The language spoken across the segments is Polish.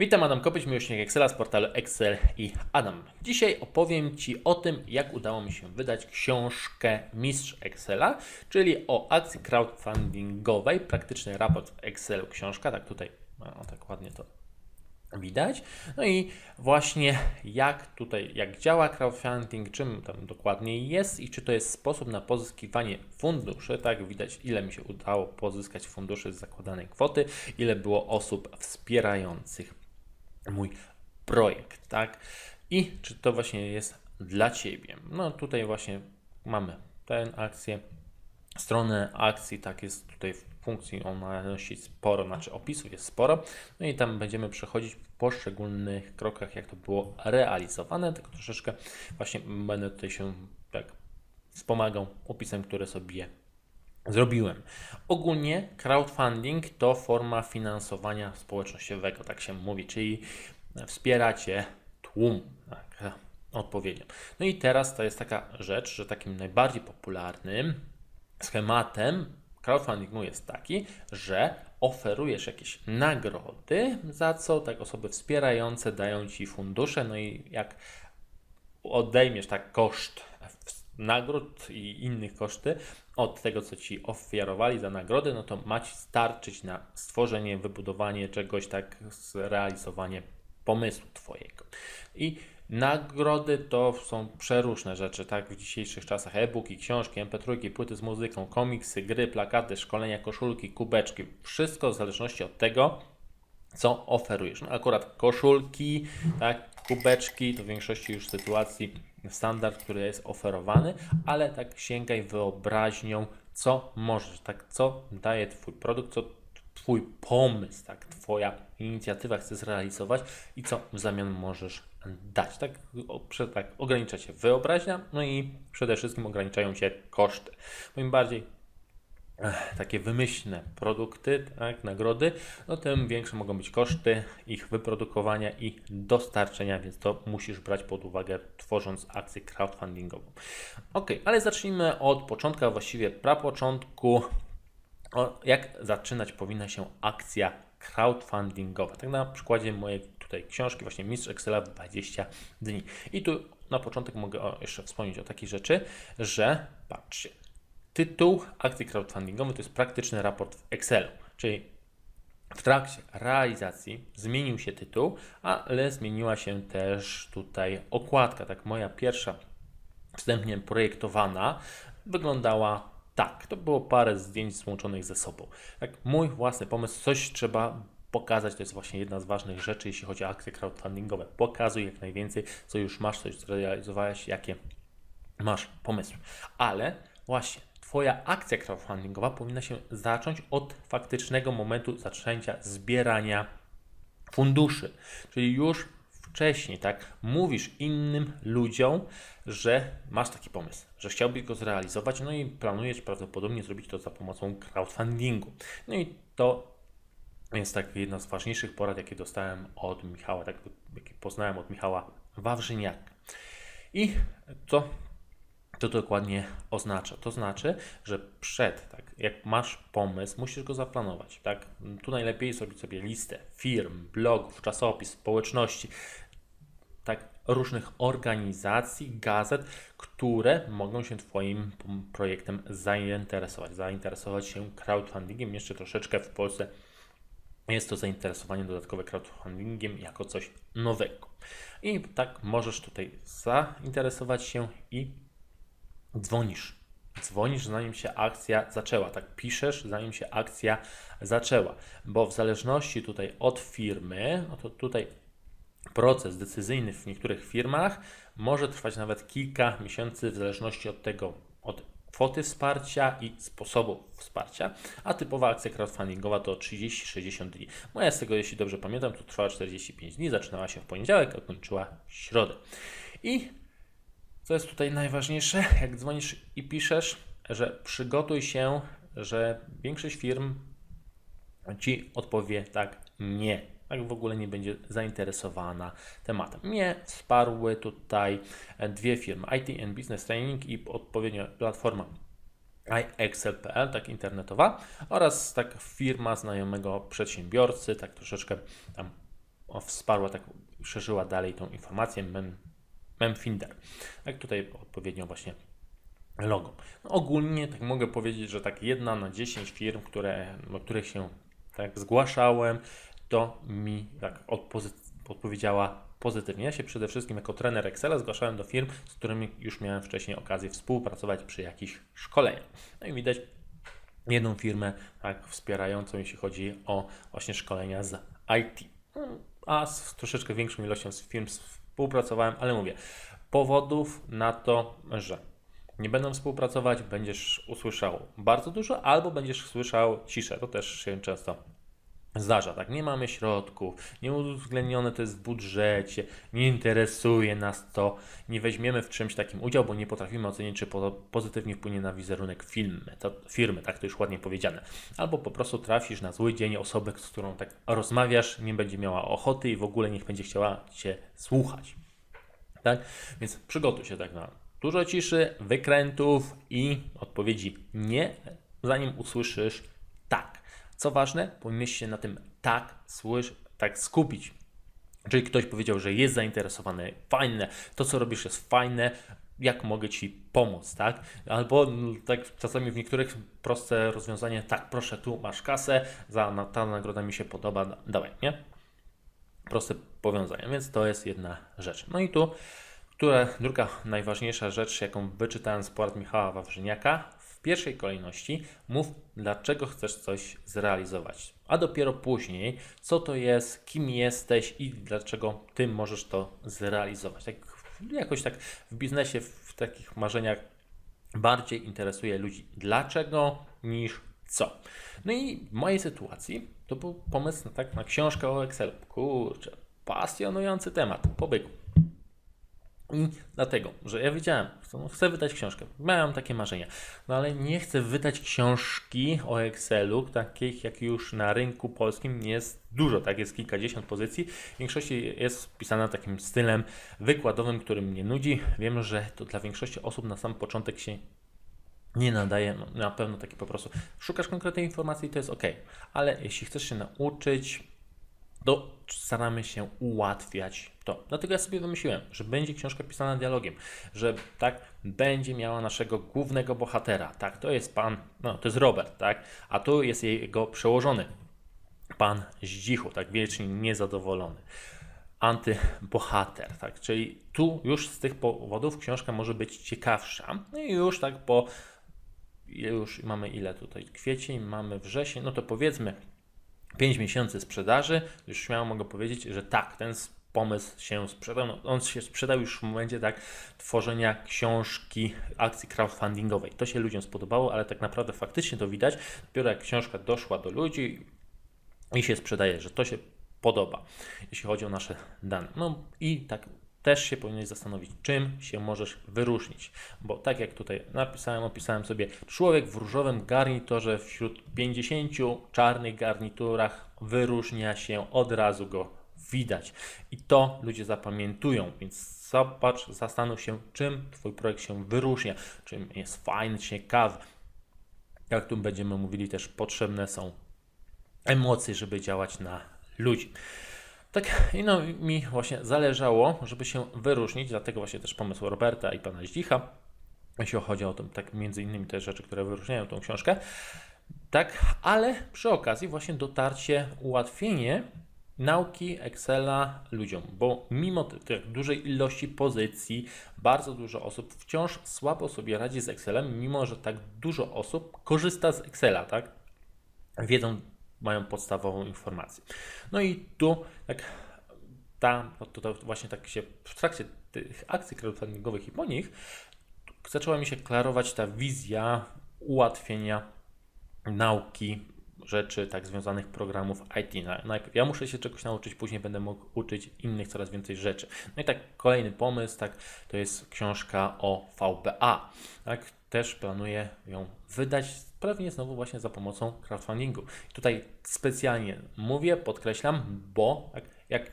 Witam, Adam Kopyć, miłośnik Excela z portalu Excel i Adam. Dzisiaj opowiem Ci o tym, jak udało mi się wydać książkę Mistrz Excela, czyli o akcji crowdfundingowej, praktyczny raport w Excelu książka, tak tutaj, no, tak ładnie to widać. No i właśnie jak tutaj, jak działa crowdfunding, czym tam dokładnie jest i czy to jest sposób na pozyskiwanie funduszy, tak widać ile mi się udało pozyskać funduszy z zakładanej kwoty, ile było osób wspierających mój projekt, tak? I czy to właśnie jest dla Ciebie? No tutaj właśnie mamy tę akcję, stronę akcji, tak jest tutaj w funkcji, ona nosi sporo, znaczy opisu jest sporo, no i tam będziemy przechodzić w poszczególnych krokach, jak to było realizowane, tylko troszeczkę właśnie będę tutaj się tak wspomagał opisem, który sobie zrobiłem. Ogólnie crowdfunding to forma finansowania społecznościowego, tak się mówi, czyli wspieracie tłum, tak, odpowiednio. No i teraz to jest taka rzecz, że takim najbardziej popularnym schematem crowdfundingu jest taki, że oferujesz jakieś nagrody, za co tak osoby wspierające dają Ci fundusze, no i jak odejmiesz tak koszt nagród i innych koszty od tego, co Ci ofiarowali za nagrody, no to ma Ci starczyć na stworzenie, wybudowanie czegoś, tak zrealizowanie pomysłu Twojego. I nagrody to są przeróżne rzeczy, tak? W dzisiejszych czasach e-booki, książki, mp3, płyty z muzyką, komiksy, gry, plakaty, szkolenia, koszulki, kubeczki. Wszystko w zależności od tego, co oferujesz. No akurat koszulki, tak, kubeczki to w większości już sytuacji standard, który jest oferowany, ale tak sięgaj wyobraźnią, co możesz, tak, co daje Twój produkt, co Twój pomysł, tak, Twoja inicjatywa chce zrealizować i co w zamian możesz dać. Tak, tak ogranicza się wyobraźnia, no i przede wszystkim ograniczają się koszty. Bo im bardziej takie wymyślne produkty, tak, nagrody, no tym większe mogą być koszty ich wyprodukowania i dostarczenia, więc to musisz brać pod uwagę tworząc akcję crowdfundingową. Ok, ale zacznijmy od początku, właściwie prapoczątku, o, jak zaczynać powinna się akcja crowdfundingowa. Tak na przykładzie mojej tutaj książki, właśnie Mistrz Excela w 20 dni. I tu na początek mogę jeszcze wspomnieć o takiej rzeczy, że patrzcie, Tytuł akcji crowdfundingowej to jest praktyczny raport w Excelu, czyli w trakcie realizacji zmienił się tytuł, ale zmieniła się też tutaj okładka. Tak, moja pierwsza wstępnie projektowana wyglądała tak. To było parę zdjęć złączonych ze sobą. Tak, mój własny pomysł, coś trzeba pokazać, to jest właśnie jedna z ważnych rzeczy, jeśli chodzi o akcje crowdfundingowe. Pokazuj jak najwięcej, co już masz, coś zrealizowałeś, jakie masz pomysły. Ale właśnie Twoja akcja crowdfundingowa powinna się zacząć od faktycznego momentu zaczęcia zbierania funduszy. Czyli już wcześniej, tak, mówisz innym ludziom, że masz taki pomysł, że chciałbyś go zrealizować, no i planujesz prawdopodobnie zrobić to za pomocą crowdfundingu. No i to jest tak jedna z ważniejszych porad, jakie dostałem od Michała, tak, jakie poznałem od Michała Wawrzyniaka. I co to dokładnie oznacza? To znaczy, że przed, tak, jak masz pomysł, musisz go zaplanować. Tak? Tu najlepiej zrobić sobie listę firm, blogów, czasopis, społeczności, tak, różnych organizacji, gazet, które mogą się Twoim projektem zainteresować. Zainteresować się crowdfundingiem. Jeszcze troszeczkę w Polsce jest to zainteresowanie dodatkowe crowdfundingiem jako coś nowego. I tak możesz tutaj zainteresować się i dzwonisz. Dzwonisz, zanim się akcja zaczęła. Tak piszesz, zanim się akcja zaczęła. Bo w zależności tutaj od firmy, no to tutaj proces decyzyjny w niektórych firmach może trwać nawet kilka miesięcy, w zależności od tego, od kwoty wsparcia i sposobu wsparcia, a typowa akcja crowdfundingowa to 30-60 dni. Moja z tego, jeśli dobrze pamiętam, to trwała 45 dni, zaczynała się w poniedziałek, a kończyła środę. I co jest tutaj najważniejsze, jak dzwonisz i piszesz, że przygotuj się, że większość firm ci odpowie tak, nie. Tak w ogóle nie będzie zainteresowana tematem. Mnie wsparły tutaj dwie firmy, IT and Business Training i odpowiednio platforma iExcel.pl, tak internetowa, oraz tak firma znajomego przedsiębiorcy, tak troszeczkę tam wsparła, tak szerzyła dalej tą informację Memfinder. Jak tutaj odpowiednio właśnie logo. No, ogólnie tak mogę powiedzieć, że tak jedna na 10 firm, które, do których się tak zgłaszałem, to mi tak odpozy- odpowiedziała pozytywnie. Ja się przede wszystkim jako trener Excela zgłaszałem do firm, z którymi już miałem wcześniej okazję współpracować przy jakichś szkoleniach. No i widać jedną firmę tak, wspierającą, jeśli chodzi o właśnie szkolenia z IT. No, A z troszeczkę większą ilością firm współpracowałem, ale mówię, powodów na to, że nie będą współpracować, będziesz usłyszał bardzo dużo, albo będziesz słyszał ciszę. To też się często zdarza, tak? Nie mamy środków, nie uwzględnione to jest w budżecie, nie interesuje nas to, nie weźmiemy w czymś takim udział, bo nie potrafimy ocenić, czy po, pozytywnie wpłynie na wizerunek firmy, to, firmy, tak to już ładnie powiedziane. Albo po prostu trafisz na zły dzień osobę, z którą tak rozmawiasz, nie będzie miała ochoty i w ogóle niech będzie chciała Cię słuchać. Tak? Więc przygotuj się tak na dużo ciszy, wykrętów i odpowiedzi nie, zanim usłyszysz tak. Co ważne, powinieneś się na tym tak, słysz, tak skupić. Czyli ktoś powiedział, że jest zainteresowany, fajne, to co robisz jest fajne, jak mogę Ci pomóc, tak? Albo mm, tak czasami w niektórych proste rozwiązanie, tak, proszę, tu masz kasę, za, ta nagroda mi się podoba, da- dawaj, nie? Proste powiązania, więc to jest jedna rzecz. No i tu, która, druga najważniejsza rzecz, jaką wyczytałem z porad Michała Wawrzyniaka, w pierwszej kolejności mów, dlaczego chcesz coś zrealizować, a dopiero później, co to jest, kim jesteś i dlaczego ty możesz to zrealizować. Tak, jakoś tak w biznesie, w takich marzeniach bardziej interesuje ludzi dlaczego niż co. No i w mojej sytuacji to był pomysł na, tak, na książkę o Excelu. Kurczę, pasjonujący temat, pobyku. I dlatego, że ja wiedziałem, no, chcę wydać książkę. Miałem takie marzenia. No ale nie chcę wydać książki o Excelu, takich jak już na rynku polskim jest dużo, tak? Jest kilkadziesiąt pozycji. W większości jest pisana takim stylem wykładowym, który mnie nudzi. Wiem, że to dla większości osób na sam początek się nie nadaje, no, na pewno taki po prostu szukasz konkretnej informacji, to jest ok, ale jeśli chcesz się nauczyć, to staramy się ułatwiać to. Dlatego ja sobie wymyśliłem, że będzie książka pisana dialogiem, że tak będzie miała naszego głównego bohatera. Tak, to jest pan, no to jest Robert, tak, a tu jest jego przełożony, pan Zdzichu, tak wiecznie niezadowolony. Antybohater, tak, czyli tu już z tych powodów książka może być ciekawsza. No i już tak po już mamy ile tutaj? Kwiecień, mamy wrzesień, no to powiedzmy 5 miesięcy sprzedaży, już śmiało mogę powiedzieć, że tak, ten pomysł się sprzedał. No, on się sprzedał już w momencie tak tworzenia książki akcji crowdfundingowej. To się ludziom spodobało, ale tak naprawdę faktycznie to widać dopiero jak książka doszła do ludzi i się sprzedaje, że to się podoba, jeśli chodzi o nasze dane. No i tak też się powinieneś zastanowić, czym się możesz wyróżnić. Bo tak jak tutaj napisałem, opisałem sobie, człowiek w różowym garniturze wśród 50 czarnych garniturach wyróżnia się, od razu go widać. I to ludzie zapamiętują, więc zobacz, zastanów się, czym Twój projekt się wyróżnia, czym jest fajny, ciekawy. Jak tu będziemy mówili, też potrzebne są emocje, żeby działać na ludzi. Tak, i no mi właśnie zależało, żeby się wyróżnić, dlatego właśnie też pomysł Roberta i pana Zdzicha, jeśli chodzi o to, tak między innymi te rzeczy, które wyróżniają tą książkę. Tak, ale przy okazji właśnie dotarcie, ułatwienie nauki Excela ludziom, bo mimo tych dużej ilości pozycji, bardzo dużo osób wciąż słabo sobie radzi z Excelem, mimo że tak dużo osób korzysta z Excela, tak? Wiedzą, mają podstawową informację. No i tu tak ta, no to, to właśnie tak się w trakcie tych akcji crowdfundingowych i po nich zaczęła mi się klarować ta wizja ułatwienia nauki rzeczy tak związanych programów IT. Na- Najpierw ja muszę się czegoś nauczyć, później będę mógł uczyć innych coraz więcej rzeczy. No i tak kolejny pomysł, tak, to jest książka o VBA. Tak, też planuję ją wydać pewnie znowu właśnie za pomocą crowdfundingu. Tutaj specjalnie mówię, podkreślam, bo tak, jak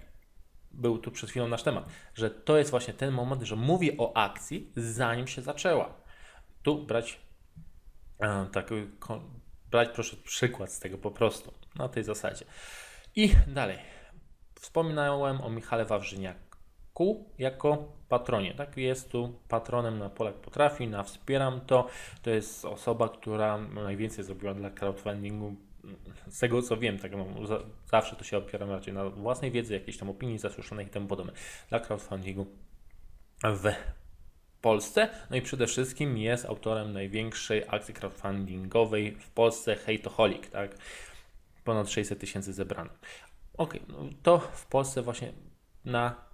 był tu przed chwilą nasz temat, że to jest właśnie ten moment, że mówię o akcji, zanim się zaczęła. Tu brać e, taki, ko- brać proszę przykład z tego po prostu, na tej zasadzie. I dalej. wspominałem o Michale Wawrzyniaku jako patronie. Tak, jest tu patronem na Polak Potrafi, na Wspieram to. To jest osoba, która najwięcej zrobiła dla crowdfundingu. Z tego co wiem, tak, no, za, zawsze to się opieram raczej na własnej wiedzy, jakiejś tam opinii zasłyszanej i temu podobne. Dla crowdfundingu w Polsce. No i przede wszystkim jest autorem największej akcji crowdfundingowej w Polsce, Hejtoholic, tak? Ponad 600 tysięcy zebrane. Ok, no to w Polsce właśnie na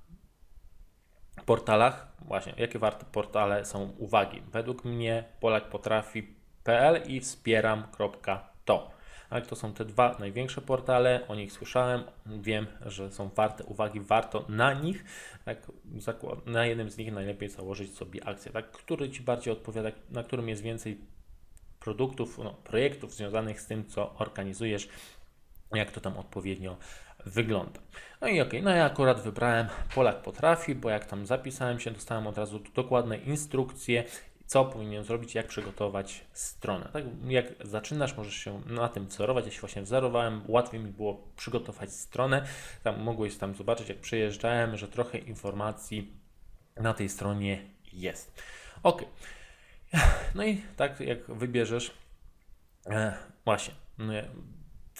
portalach, właśnie, jakie warte portale są uwagi? Według mnie polakpotrafi.pl i wspieram.to. Tak, to są te dwa największe portale, o nich słyszałem, wiem, że są warte uwagi, warto na nich, tak, na jednym z nich najlepiej założyć sobie akcję, tak, który Ci bardziej odpowiada, na którym jest więcej produktów, no, projektów związanych z tym, co organizujesz, jak to tam odpowiednio wygląda. No i okej, no ja akurat wybrałem Polak Potrafi, bo jak tam zapisałem się, dostałem od razu dokładne instrukcje, co powinien zrobić, jak przygotować stronę. Tak jak zaczynasz, możesz się na tym wzorować. Ja się właśnie wzorowałem, łatwiej mi było przygotować stronę. Tam mogłeś tam zobaczyć, jak przyjeżdżałem, że trochę informacji na tej stronie jest. Ok. No i tak jak wybierzesz, e, właśnie, no,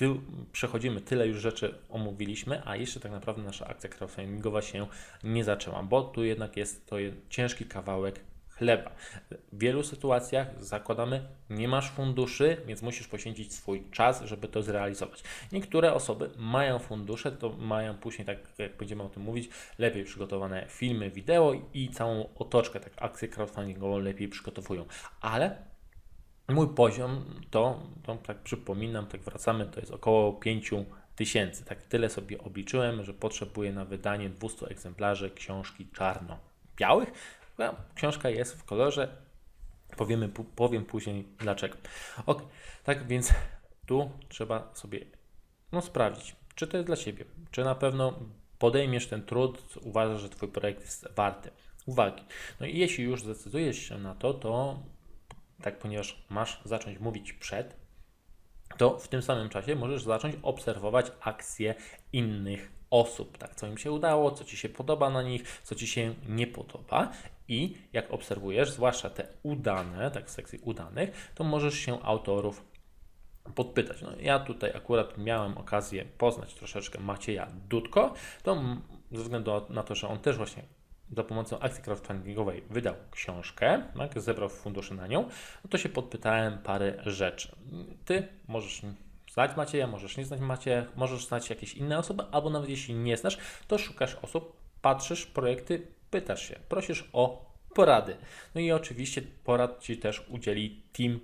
ty, przechodzimy, tyle już rzeczy omówiliśmy, a jeszcze tak naprawdę nasza akcja crowdfundingowa się nie zaczęła, bo tu jednak jest to ciężki kawałek chleba. W wielu sytuacjach zakładamy, nie masz funduszy, więc musisz poświęcić swój czas, żeby to zrealizować. Niektóre osoby mają fundusze, to mają później, tak jak będziemy o tym mówić, lepiej przygotowane filmy, wideo i całą otoczkę, tak akcję crowdfundingową lepiej przygotowują. Ale Mój poziom to, to tak przypominam, tak wracamy, to jest około 5 tysięcy. Tak tyle sobie obliczyłem, że potrzebuję na wydanie 200 egzemplarzy książki czarno-białych. No, książka jest w kolorze, powiemy, powiem później dlaczego. Ok, tak więc tu trzeba sobie no, sprawdzić, czy to jest dla Ciebie, czy na pewno podejmiesz ten trud, uważasz, że Twój projekt jest warty uwagi. No i jeśli już zdecydujesz się na to, to tak, ponieważ masz zacząć mówić przed, to w tym samym czasie możesz zacząć obserwować akcje innych osób, tak, co im się udało, co ci się podoba na nich, co ci się nie podoba i jak obserwujesz, zwłaszcza te udane, tak w sekcji udanych, to możesz się autorów podpytać. No, ja tutaj akurat miałem okazję poznać troszeczkę Macieja Dudko, to ze względu na to, że on też właśnie za pomocą akcji crowdfundingowej wydał książkę, tak, zebrał fundusze na nią, no to się podpytałem parę rzeczy. Ty możesz znać Macieja, możesz nie znać Macieja, możesz znać jakieś inne osoby, albo nawet jeśli nie znasz, to szukasz osób, patrzysz projekty, pytasz się, prosisz o porady. No i oczywiście porad Ci też udzieli team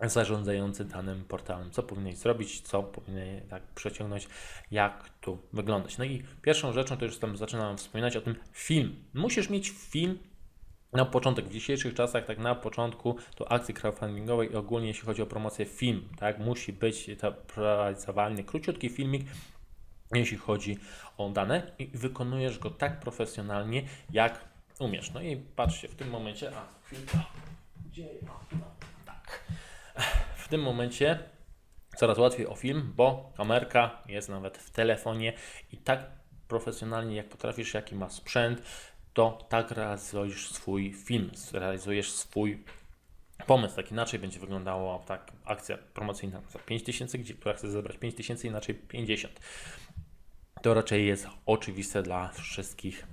zarządzający danym portalem, co powinieneś zrobić, co powinien tak przeciągnąć, jak tu wyglądać. No i pierwszą rzeczą, to już tam zaczynam wspominać o tym film. Musisz mieć film na początek, w dzisiejszych czasach, tak na początku, to akcji crowdfundingowej i ogólnie jeśli chodzi o promocję film, tak, musi być to realizowalny, króciutki filmik, jeśli chodzi o dane i wykonujesz go tak profesjonalnie, jak umiesz. No i patrzcie, w tym momencie, a chwilka, gdzie? No, tak. W tym momencie coraz łatwiej o film, bo kamerka jest nawet w telefonie i tak profesjonalnie jak potrafisz, jaki ma sprzęt, to tak realizujesz swój film, realizujesz swój pomysł. Tak inaczej będzie wyglądała tak akcja promocyjna za 5000, gdzie która chce zebrać 5000, inaczej 50. To raczej jest oczywiste dla wszystkich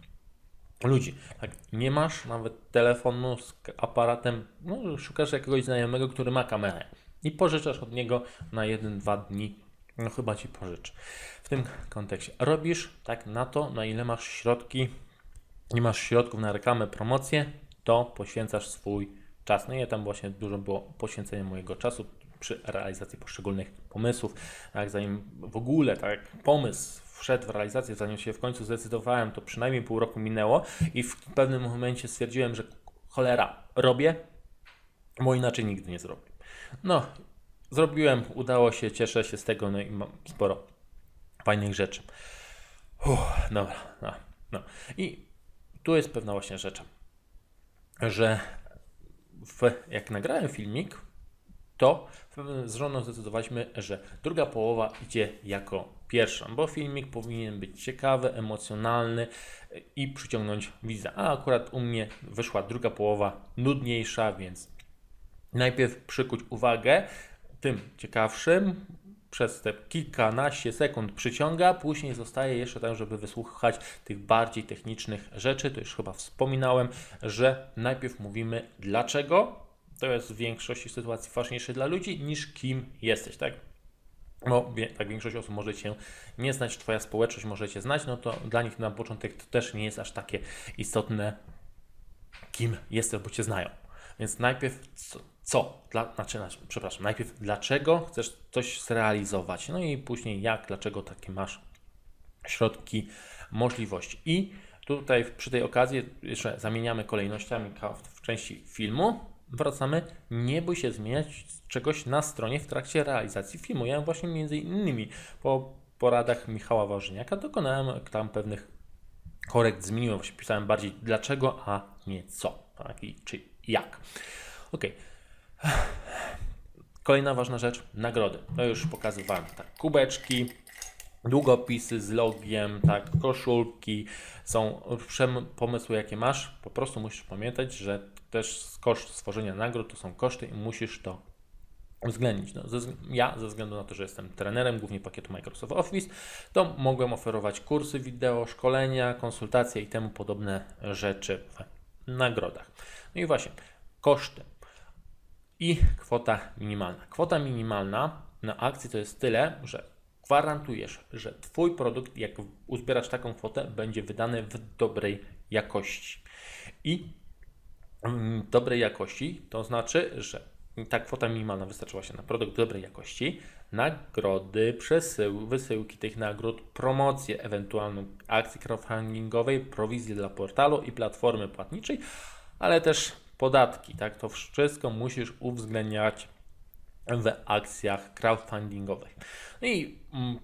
ludzi. Tak, nie masz nawet telefonu z aparatem, no, szukasz jakiegoś znajomego, który ma kamerę i pożyczasz od niego na 1-2 dni. No chyba ci pożycz. W tym kontekście robisz tak na to, na ile masz środki, nie masz środków na reklamę, promocję, to poświęcasz swój czas. No i tam właśnie dużo było poświęcenia mojego czasu przy realizacji poszczególnych pomysłów. Tak, zanim w ogóle tak pomysł wszedł w realizację, zanim się w końcu zdecydowałem, to przynajmniej pół roku minęło i w pewnym momencie stwierdziłem, że cholera, robię, bo inaczej nigdy nie zrobię. No, zrobiłem, udało się, cieszę się z tego, no i mam sporo fajnych rzeczy. Uff, dobra, no, no. I tu jest pewna właśnie rzecz, że w, jak nagrałem filmik, to z żoną zdecydowaliśmy, że druga połowa idzie jako pierwsza, bo filmik powinien być ciekawy, emocjonalny i przyciągnąć widza. A akurat u mnie wyszła druga połowa nudniejsza, więc najpierw przykuć uwagę tym ciekawszym, przez te kilkanaście sekund przyciąga, później zostaje jeszcze tak, żeby wysłuchać tych bardziej technicznych rzeczy. To już chyba wspominałem, że najpierw mówimy dlaczego. To jest w większości sytuacji ważniejsze dla ludzi niż kim jesteś, tak? Bo tak większość osób może Cię nie znać, Twoja społeczność może Cię znać, no to dla nich na początek to też nie jest aż takie istotne, kim jesteś, bo Cię znają. Więc najpierw co, co? Dla, znaczy, znaczy, przepraszam, najpierw dlaczego chcesz coś zrealizować, no i później jak, dlaczego takie masz środki, możliwości. I tutaj przy tej okazji jeszcze zamieniamy kolejnościami w części filmu. Wracamy, nie bój się zmieniać czegoś na stronie w trakcie realizacji filmu. Ja właśnie między innymi po poradach Michała Warzyniaka dokonałem tam pewnych korekt, zmieniłem, właśnie pisałem bardziej dlaczego, a nie co, tak, i czy jak. Ok. Kolejna ważna rzecz, nagrody. To już pokazywałem, tak, kubeczki, długopisy z logiem, tak, koszulki, są pomysły jakie masz, po prostu musisz pamiętać, że też koszt stworzenia nagród to są koszty i musisz to uwzględnić. No, ze, ja ze względu na to, że jestem trenerem głównie pakietu Microsoft Office, to mogłem oferować kursy wideo, szkolenia, konsultacje i temu podobne rzeczy w nagrodach. No i właśnie, koszty i kwota minimalna. Kwota minimalna na akcji to jest tyle, że gwarantujesz, że Twój produkt, jak uzbierasz taką kwotę, będzie wydany w dobrej jakości. I mm, dobrej jakości to znaczy, że ta kwota minimalna wystarczyła się na produkt dobrej jakości, nagrody, przesył, wysyłki tych nagród, promocję ewentualną akcji crowdfundingowej, prowizję dla portalu i platformy płatniczej, ale też podatki, tak? To wszystko musisz uwzględniać w akcjach crowdfundingowych. No i mm,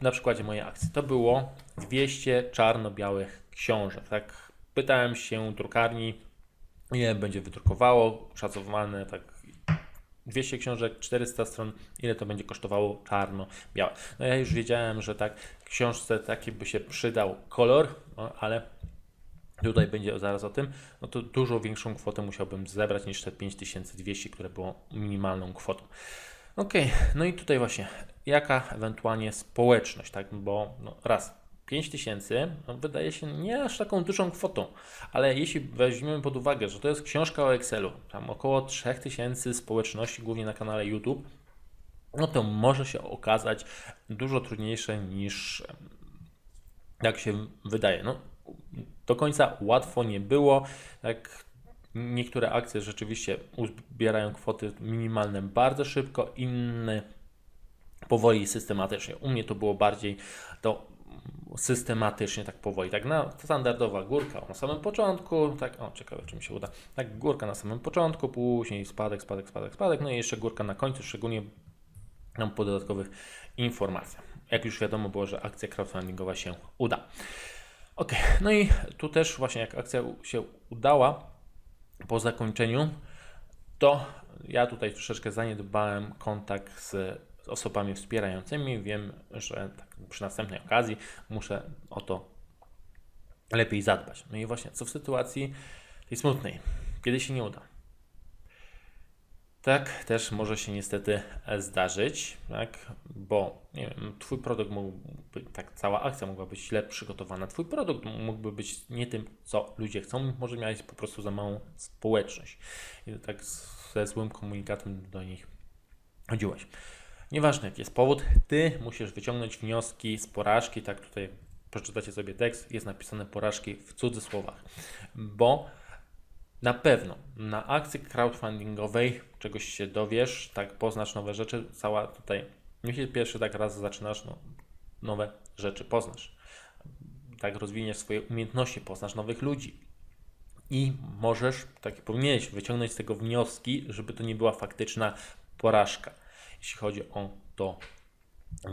na przykładzie mojej akcji to było 200 czarno-białych książek, tak? Pytałem się drukarni, ile będzie wydrukowało, szacowane, tak 200 książek, 400 stron, ile to będzie kosztowało czarno-białe. No ja już wiedziałem, że tak książce taki by się przydał kolor, no, ale tutaj będzie zaraz o tym, no to dużo większą kwotę musiałbym zebrać niż te 5200, które było minimalną kwotą. Ok, no i tutaj właśnie, jaka ewentualnie społeczność, tak, bo no raz, 5000 no wydaje się nie aż taką dużą kwotą, ale jeśli weźmiemy pod uwagę, że to jest książka o Excelu, tam około 3000 społeczności, głównie na kanale YouTube, no to może się okazać dużo trudniejsze niż jak się wydaje. No, do końca łatwo nie było. Tak, niektóre akcje rzeczywiście uzbierają kwoty minimalne bardzo szybko, inne powoli i systematycznie. U mnie to było bardziej to systematycznie, tak powoli. Tak na standardowa górka na samym początku, tak, o ciekawe czy mi się uda, tak górka na samym początku, później spadek, spadek, spadek, spadek, no i jeszcze górka na końcu, szczególnie nam po dodatkowych informacjach. Jak już wiadomo było, że akcja crowdfundingowa się uda. Ok, no i tu też właśnie jak akcja się udała po zakończeniu, to ja tutaj troszeczkę zaniedbałem kontakt z osobami wspierającymi. Wiem, że tak przy następnej okazji muszę o to lepiej zadbać. No i właśnie, co w sytuacji tej smutnej, kiedy się nie uda? Tak też może się niestety e, zdarzyć, tak? bo nie wiem, Twój produkt mógłby, tak cała akcja mogła być źle przygotowana, Twój produkt mógłby być nie tym, co ludzie chcą, może miałeś po prostu za małą społeczność i tak ze złym komunikatem do nich chodziłeś. Nieważne jaki jest powód, Ty musisz wyciągnąć wnioski z porażki, tak tutaj przeczytacie sobie tekst, jest napisane porażki w cudzysłowach, bo na pewno na akcji crowdfundingowej czegoś się dowiesz, tak poznasz nowe rzeczy, cała tutaj, jeśli pierwszy tak raz zaczynasz, no, nowe rzeczy poznasz. Tak rozwiniesz swoje umiejętności, poznasz nowych ludzi. I możesz, tak jak powinieneś, wyciągnąć z tego wnioski, żeby to nie była faktyczna porażka, jeśli chodzi o to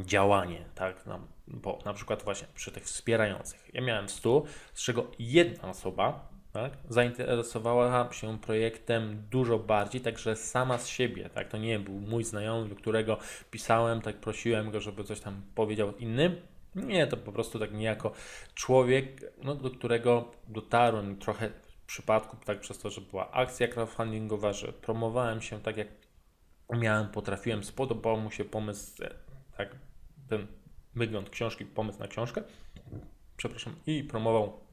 działanie, tak, no, bo na przykład właśnie przy tych wspierających, ja miałem 100, z czego jedna osoba tak, zainteresowała się projektem dużo bardziej, także sama z siebie, tak, to nie był mój znajomy, do którego pisałem, tak prosiłem go, żeby coś tam powiedział innym. Nie, to po prostu tak niejako człowiek, no, do którego dotarłem trochę w przypadku, tak przez to, że była akcja crowdfundingowa, że promowałem się tak jak miałem, potrafiłem, spodobał mu się pomysł, tak, ten wygląd książki, pomysł na książkę, przepraszam, i promował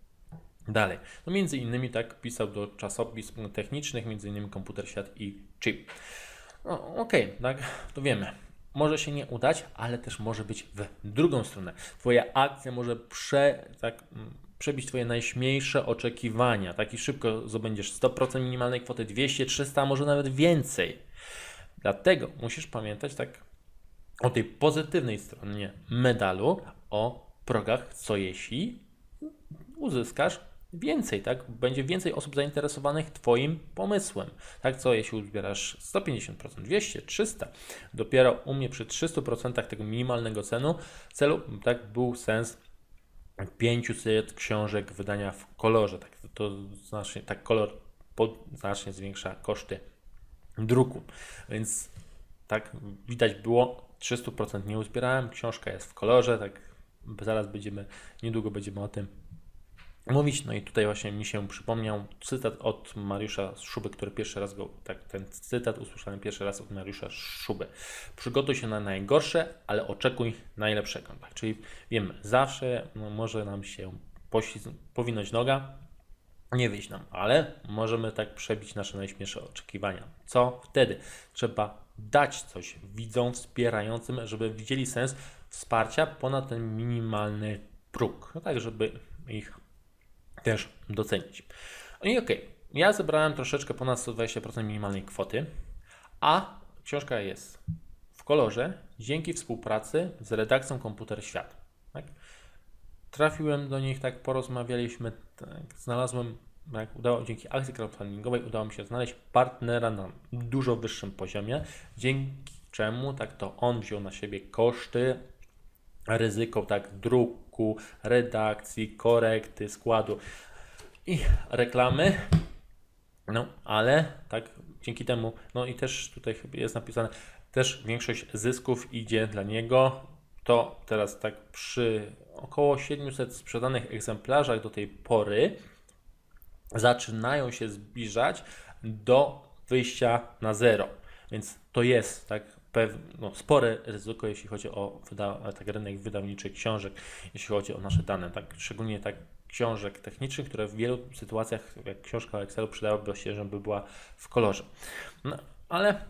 dalej. No między innymi tak pisał do czasopism technicznych, między innymi Komputer Świat i Chip. No okej, tak, to wiemy. Może się nie udać, ale też może być w drugą stronę. Twoja akcja może prze, tak, mm, przebić Twoje najśmielsze oczekiwania. Tak i szybko zdobędziesz 100% minimalnej kwoty, 200, 300, a może nawet więcej. Dlatego musisz pamiętać tak o tej pozytywnej stronie medalu, o progach, co jeśli uzyskasz więcej, tak? Będzie więcej osób zainteresowanych Twoim pomysłem. Tak, co jeśli uzbierasz 150%, 200, 300, dopiero u mnie przy 300% tego minimalnego cenu, celu, tak, był sens 500 książek wydania w kolorze. Tak, to znacznie, tak kolor po, znacznie zwiększa koszty druku. Więc tak widać było, 300% nie uzbierałem, książka jest w kolorze, tak zaraz będziemy, niedługo będziemy o tym mówić. No i tutaj właśnie mi się przypomniał cytat od Mariusza Szuby, który pierwszy raz go, tak, ten cytat usłyszałem pierwszy raz od Mariusza Szuby. Przygotuj się na najgorsze, ale oczekuj najlepszego. Tak? Czyli wiemy, zawsze no, może nam się poślizg- powinąć noga, nie wyjść nam, ale możemy tak przebić nasze najśmielsze oczekiwania. Co wtedy? Trzeba dać coś widzom wspierającym, żeby widzieli sens wsparcia ponad ten minimalny próg, no tak, żeby ich też docenić. No i okej, ja zebrałem troszeczkę ponad 120% minimalnej kwoty, a książka jest w kolorze dzięki współpracy z redakcją Komputer Świat. Tak? Trafiłem do nich, tak porozmawialiśmy, tak, znalazłem, tak, udało, dzięki akcji crowdfundingowej udało mi się znaleźć partnera na dużo wyższym poziomie, dzięki czemu tak to on wziął na siebie koszty, ryzyko tak druku, redakcji, korekty, składu i reklamy. No, ale tak dzięki temu, no i też tutaj chyba jest napisane, też większość zysków idzie dla niego. To teraz tak przy około 700 sprzedanych egzemplarzach do tej pory zaczynają się zbliżać do wyjścia na zero. Więc to jest tak no, spore ryzyko, jeśli chodzi o wyda, tak, rynek wydawniczy książek, jeśli chodzi o nasze dane, tak, szczególnie tak książek technicznych, które w wielu sytuacjach, jak książka o Excelu, przydałaby się, żeby była w kolorze. No, ale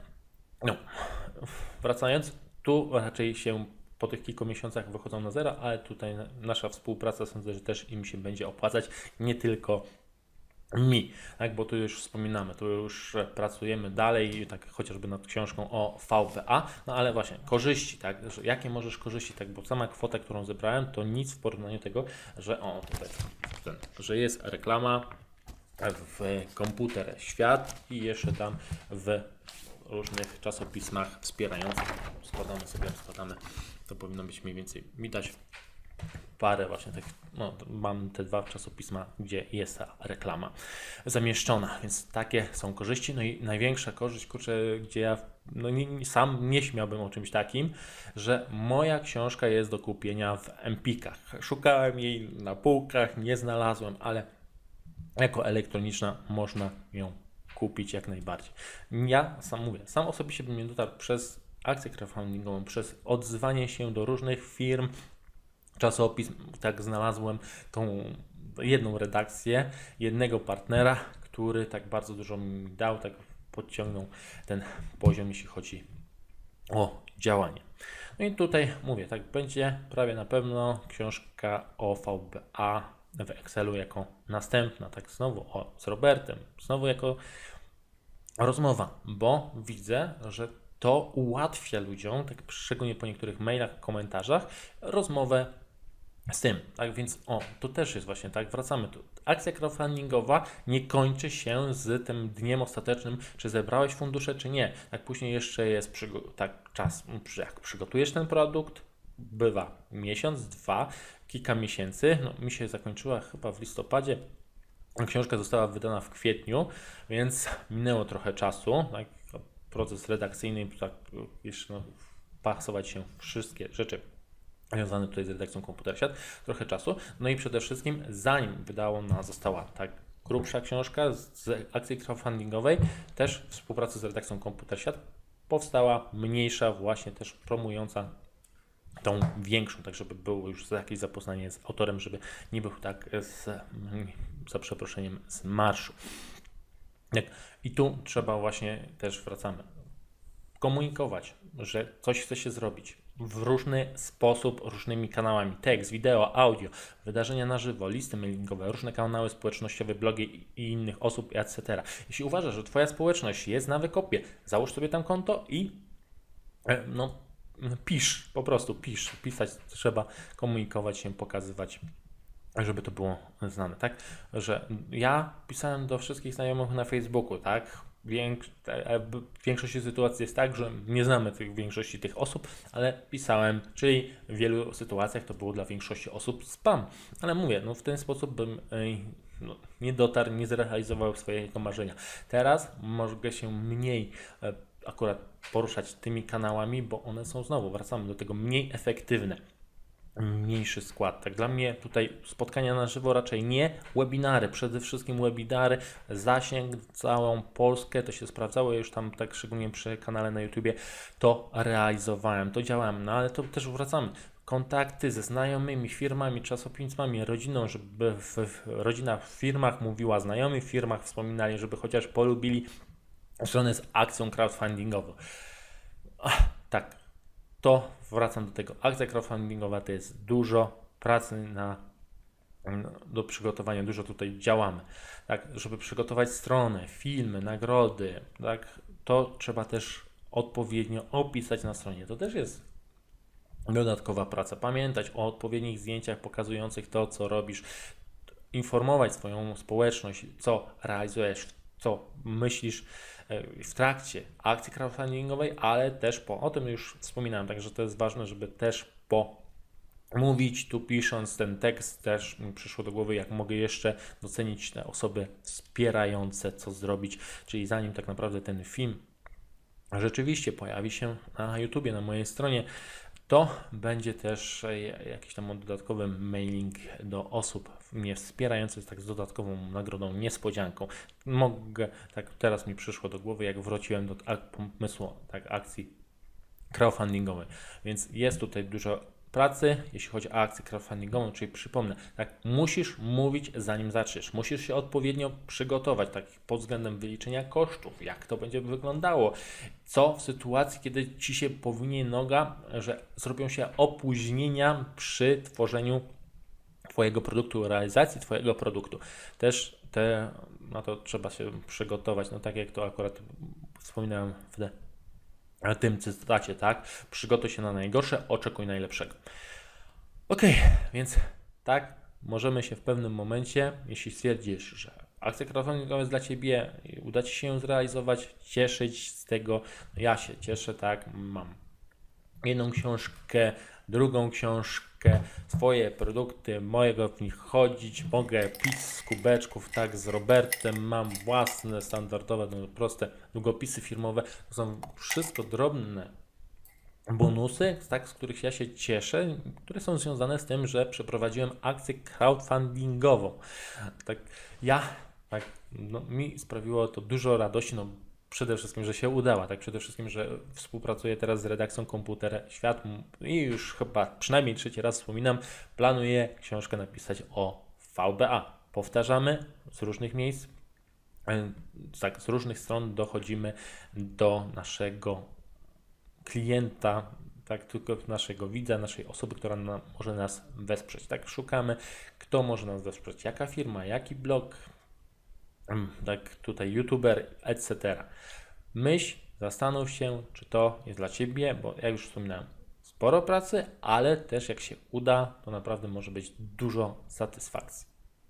no, wracając, tu raczej się po tych kilku miesiącach wychodzą na zero, ale tutaj nasza współpraca sądzę, że też im się będzie opłacać, nie tylko mi, tak, bo tu już wspominamy, tu już pracujemy dalej, tak chociażby nad książką o VBA, no ale właśnie korzyści, tak, jakie możesz korzyści, tak, bo sama kwota, którą zebrałem, to nic w porównaniu tego, że o, tutaj, ten, że jest reklama w komputer świat i jeszcze tam w różnych czasopismach wspierających, składamy sobie, składamy, to powinno być mniej więcej widać parę właśnie tych, no mam te dwa czasopisma, gdzie jest ta reklama zamieszczona, więc takie są korzyści. No i największa korzyść, kurczę, gdzie ja no nie, sam nie śmiałbym o czymś takim, że moja książka jest do kupienia w Empikach. Szukałem jej na półkach, nie znalazłem, ale jako elektroniczna można ją kupić jak najbardziej. Ja sam mówię, sam osobiście bym nie dotarł przez akcję crowdfundingową, przez odzywanie się do różnych firm, czasopism, tak znalazłem tą jedną redakcję, jednego partnera, który tak bardzo dużo mi dał, tak podciągnął ten poziom, jeśli chodzi o działanie. No i tutaj mówię, tak będzie prawie na pewno książka o VBA w Excelu jako następna, tak znowu o, z Robertem, znowu jako rozmowa, bo widzę, że to ułatwia ludziom, tak szczególnie po niektórych mailach, komentarzach, rozmowę z tym. Tak więc, o, to też jest właśnie tak, wracamy tu. Akcja crowdfundingowa nie kończy się z tym dniem ostatecznym, czy zebrałeś fundusze, czy nie. Tak później jeszcze jest tak czas, jak przygotujesz ten produkt, bywa miesiąc, dwa, kilka miesięcy. No, mi się zakończyła chyba w listopadzie Książka została wydana w kwietniu, więc minęło trochę czasu. Tak? Proces redakcyjny, tak jeszcze no, pasować się wszystkie rzeczy związane tutaj z redakcją Komputer Świat, trochę czasu. No i przede wszystkim, zanim wydała ona została tak grubsza książka z akcji crowdfundingowej, też w współpracy z redakcją Komputer Świat, powstała mniejsza, właśnie też promująca tą większą, tak żeby było już jakieś zapoznanie z autorem, żeby nie był tak z, za przeproszeniem z marszu. I tu trzeba właśnie też wracamy. Komunikować, że coś chce się zrobić w różny sposób, różnymi kanałami. Tekst, wideo, audio, wydarzenia na żywo, listy mailingowe, różne kanały społecznościowe, blogi i innych osób, etc. Jeśli uważasz, że Twoja społeczność jest na wykopie, załóż sobie tam konto i e, no, pisz, po prostu pisz. Pisać trzeba, komunikować się, pokazywać żeby to było znane, tak? Że ja pisałem do wszystkich znajomych na Facebooku, tak? E, w większości sytuacji jest tak, że nie znamy tych większości tych osób, ale pisałem, czyli w wielu sytuacjach to było dla większości osób spam. Ale mówię, no w ten sposób bym no, nie dotarł, nie zrealizował swojego marzenia. Teraz mogę się mniej e, akurat poruszać tymi kanałami, bo one są znowu, wracamy do tego, mniej efektywne mniejszy skład. Tak dla mnie tutaj spotkania na żywo raczej nie, webinary, przede wszystkim webinary, zasięg całą Polskę, to się sprawdzało, już tam tak szczególnie przy kanale na YouTubie to realizowałem, to działałem, no ale to też wracamy. Kontakty ze znajomymi, firmami, czasopismami, rodziną, żeby w, w, rodzina w firmach mówiła znajomych w firmach, wspominali, żeby chociaż polubili stronę z akcją crowdfundingową. Ach, tak, to wracam do tego. Akcja crowdfundingowa to jest dużo pracy na, do przygotowania, dużo tutaj działamy. Tak, żeby przygotować stronę, filmy, nagrody, tak, to trzeba też odpowiednio opisać na stronie. To też jest dodatkowa praca. Pamiętać o odpowiednich zdjęciach pokazujących to, co robisz, informować swoją społeczność, co realizujesz, co myślisz e, w trakcie akcji crowdfundingowej, ale też po, o tym już wspominałem, także to jest ważne, żeby też po mówić, tu pisząc ten tekst też mi przyszło do głowy, jak mogę jeszcze docenić te osoby wspierające, co zrobić, czyli zanim tak naprawdę ten film rzeczywiście pojawi się na YouTubie, na mojej stronie, to będzie też e, jakiś tam dodatkowy mailing do osób mnie wspierających tak z dodatkową nagrodą, niespodzianką. Mogę, tak teraz mi przyszło do głowy, jak wróciłem do pomysłu tak, akcji crowdfundingowej. Więc jest tutaj dużo pracy, jeśli chodzi o akcję crowdfundingową, czyli przypomnę, tak, musisz mówić zanim zaczniesz, musisz się odpowiednio przygotować, tak, pod względem wyliczenia kosztów, jak to będzie wyglądało, co w sytuacji, kiedy ci się powinie noga, że zrobią się opóźnienia przy tworzeniu Twojego produktu, realizacji Twojego produktu. Też te, na to trzeba się przygotować, no tak jak to akurat wspominałem w tym cytacie, tak? Przygotuj się na najgorsze, oczekuj najlepszego. Ok, więc tak, możemy się w pewnym momencie, jeśli stwierdzisz, że akcja crowdfundingowa jest dla Ciebie i uda Ci się ją zrealizować, cieszyć z tego. No ja się cieszę, tak, mam jedną książkę, drugą książkę, swoje produkty, mojego w nich chodzić, mogę pić z kubeczków, tak, z Robertem, mam własne, standardowe, no, proste długopisy firmowe, to są wszystko drobne bonusy, tak, z których ja się cieszę, które są związane z tym, że przeprowadziłem akcję crowdfundingową. Tak, ja, tak, no, mi sprawiło to dużo radości, no, przede wszystkim, że się udała, tak? Przede wszystkim, że współpracuję teraz z redakcją Komputer Świat i już chyba przynajmniej trzeci raz wspominam, planuję książkę napisać o VBA. Powtarzamy z różnych miejsc, e, tak, z różnych stron dochodzimy do naszego klienta, tak, tylko naszego widza, naszej osoby, która może nas wesprzeć. Tak, szukamy, kto może nas wesprzeć, jaka firma, jaki blog, tak tutaj youtuber, etc. Myśl, zastanów się, czy to jest dla Ciebie, bo jak już wspominałem, sporo pracy, ale też jak się uda, to naprawdę może być dużo satysfakcji.